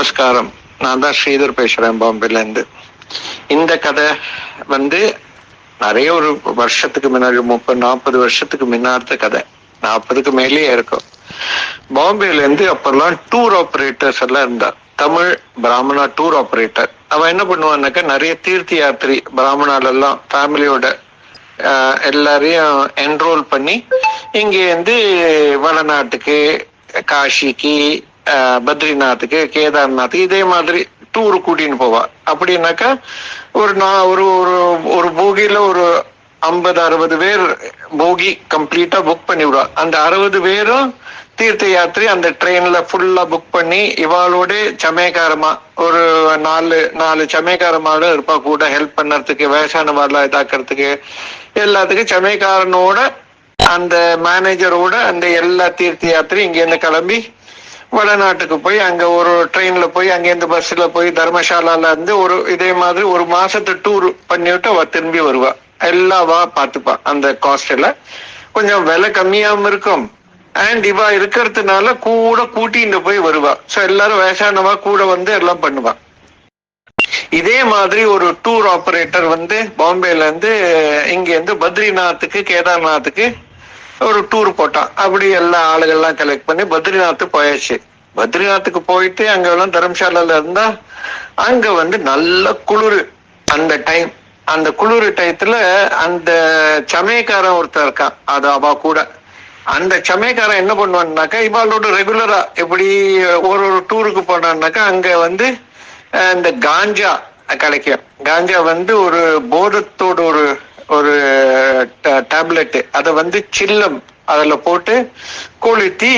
நமஸ்காரம். நான் தான் ஸ்ரீதர் பேசுறேன் பாம்பேல இருந்து இந்த கதை வந்து நிறைய ஒரு வருஷத்துக்கு முன்னாடி முப்பது நாற்பது வருஷத்துக்கு முன்னாடி கதை. நாற்பதுக்கு மேலேயே இருக்கும். பாம்பேல இருந்து அப்பெல்லாம் டூர் ஆபரேட்டர்ஸ் எல்லாம் இருந்தார் தமிழ் பிராமணா டூர் ஆபரேட்டர் அவன் என்ன பண்ணுவான்னாக்கா நிறைய தீர்த்த யாத்திரி பிராமணால எல்லாம் ஃபேமிலியோட ஆஹ் எல்லாரையும் என்ரோல் பண்ணி இங்கேருந்து வடநாட்டுக்கு காஷிக்கு பத்ரிநாத்துக்கு கேதார்நாத்துக்கு இதே மாதிரி டூர் கூட்டின்னு போவா. அப்படின்னாக்கா ஒரு நான் ஒரு ஒரு ஒரு போகியில ஒரு ஐம்பது அறுபது பேர் போகி கம்ப்ளீட்டா புக் பண்ணிவிடுவா அந்த அறுபது பேரும் தீர்த்த யாத்திரை அந்த ட்ரெயின்ல ஃபுல்லா புக் பண்ணி இவாளோட சமயக்காரமா ஒரு நாலு நாலு சமயக்காரமாட இருப்பா கூட ஹெல்ப் பண்ணறதுக்கு வயசானவாள்லாம் இதாக்குறதுக்கு. எல்லாத்துக்கும் சமயக்காரனோட அந்த மேனேஜரோட அந்த எல்லா தீர்த்த யாத்திரையும் இங்கேருந்து கிளம்பி வடநாட்டுக்கு போய் அங்க ஒரு ட்ரெயின்ல போய் அங்கேருந்து பஸ்ல போய் தர்மசாலால இருந்து ஒரு இதே மாதிரி ஒரு மாசத்து டூர் பண்ணிவிட்டு அவ திரும்பி வருவா. எல்லாவா பார்த்துப்பா அந்த காஸ்ட்ல கொஞ்சம் விலை கம்மியாம இருக்கும். அண்ட் இவா இருக்கிறதுனால கூட கூட்டிட்டு போய் வருவா. சோ எல்லாரும் வயசானவா கூட வந்து எல்லாம் பண்ணுவா. இதே மாதிரி ஒரு டூர் ஆபரேட்டர் வந்து பாம்பேல இருந்து இங்க இருந்து பத்ரிநாத்துக்கு கேதார்நாத்துக்கு ஒரு டூர் போட்டான். அப்படி எல்லா ஆளுகள்லாம் கலெக்ட் பண்ணி பத்ரிநாத் போயாச்சு. பத்ரிநாத்துக்கு போயிட்டு அங்க எல்லாம் தர்மசாலால இருந்தா அங்க வந்து நல்ல குளிர். அந்த டைம் அந்த குளிர் டயத்துல அந்த சமயக்காரன் ஒருத்தர் இருக்கான். அது அவா கூட. அந்த சமயக்காரன் என்ன பண்ணுவான்னாக்கா இவாளோட ரெகுலரா எப்படி ஒரு ஒரு டூருக்கு போனான்னாக்கா அங்க வந்து இந்த காஞ்சா கிடைக்கும் காஞ்சா வந்து ஒரு போதத்தோட ஒரு ஒரு டேப்லெட் அதை வந்து சில்லம் அதில் போட்டு கொளுத்தி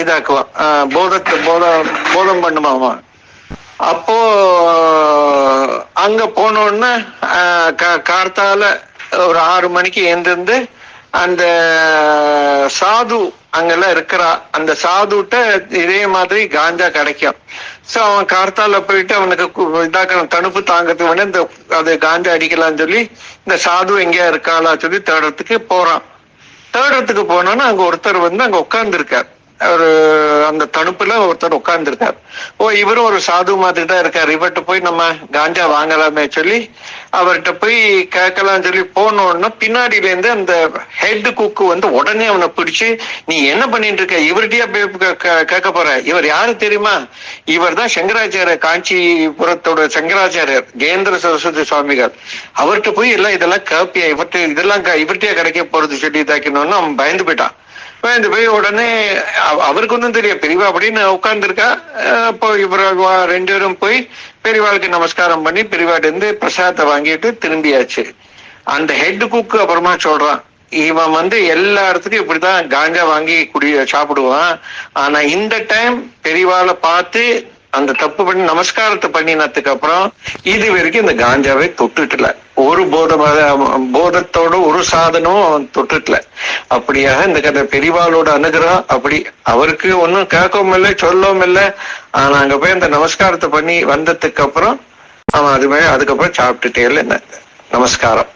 இதாக்குவான். போதத்தை போதம் போதம் பண்ணுமாமா அப்போ அங்க போனோடனே கார்த்தால ஒரு ஆறு மணிக்கு எழுந்திருந்து அந்த சாது அங்கெல்லாம் இருக்கிறா. அந்த சாதுட்ட இதே மாதிரி காஞ்சா கிடைக்கும். சோ அவன் கார்த்தால போயிட்டு அவனுக்கு இதாக்கணும். தணுப்பு தாங்கிறதுக்கு வேணா இந்த அது காஞ்சா அடிக்கலாம்னு சொல்லி இந்த சாது எங்கேயா இருக்காளா சொல்லி தேடுறதுக்கு போறான். தேடுறதுக்கு போனோன்னா அங்க ஒருத்தர் வந்து அங்க உட்கார்ந்துருக்கார். ஒரு அந்த தணுப்புல ஒருத்தர் உட்கார்ந்துருக்கார். ஓ இவரும் ஒரு சாது மாதிரி தான் இருக்காரு. இவர்கிட்ட போய் நம்ம காஞ்சா வாங்கலாமே சொல்லி அவர்கிட்ட போய் கேட்கலாம் சொல்லி போனோன்னா பின்னாடியில இருந்து அந்த ஹெட் குக்கு வந்து உடனே அவனை பிடிச்சு நீ என்ன பண்ணிட்டு இருக்க? இவர்கிட்டயா போய் கேட்க போற. இவர் யாரு தெரியுமா? இவர் தான் சங்கராச்சாரியர் காஞ்சிபுரத்தோட சங்கராச்சாரியர் ஜெயேந்திர சரஸ்வதி சுவாமிகள். அவர்கிட்ட போய் எல்லாம் இதெல்லாம் கேப்பியா இவர்கிட்ட இதெல்லாம் க- இவர்கிட்டயா கிடைக்க போறது சொல்லி இதாக்கணும்னு அவன் பயந்து போயிட்டான். பயந்து போய் உடனே அவருக்கு ஒன்றும் தெரியும் பெரியவா அப்படின்னு உட்கார்ந்துருக்கா. அப்போ இவர் ரெண்டு பேரும் போய் பெரியவாளுக்கு நமஸ்காரம் பண்ணி பெரியவாட்டிருந்து பிரசாதத்தை வாங்கிட்டு திரும்பியாச்சு. அந்த ஹெட் குக்கு அப்புறமா சொல்றான் இவன் வந்து எல்லா இடத்துக்கும் இப்படிதான் காஞ்சா வாங்கி குடி சாப்பிடுவான். ஆனா இந்த டைம் பெரியவாளை பார்த்து அந்த தப்பு பண்ணி நமஸ்காரத்தை பண்ணினதுக்கு அப்புறம் இது வரைக்கும் இந்த காஞ்சாவை தொட்டுட்டல. ஒரு போத போதத்தோட ஒரு சாதனமும் அவன் தொட்டுட்டல. அப்படியாக இந்த கதை பெரியவாளோட அனுகிரகம் அப்படி அவருக்கு ஒன்னும் கேட்கவும் இல்லை சொல்லவும் இல்லை. ஆனா அங்க போய் அந்த நமஸ்காரத்தை பண்ணி வந்ததுக்கு அப்புறம் அவன் அது அதுக்கப்புறம் சாப்பிட்டுட்டே இல்லை. என்ன நமஸ்காரம்.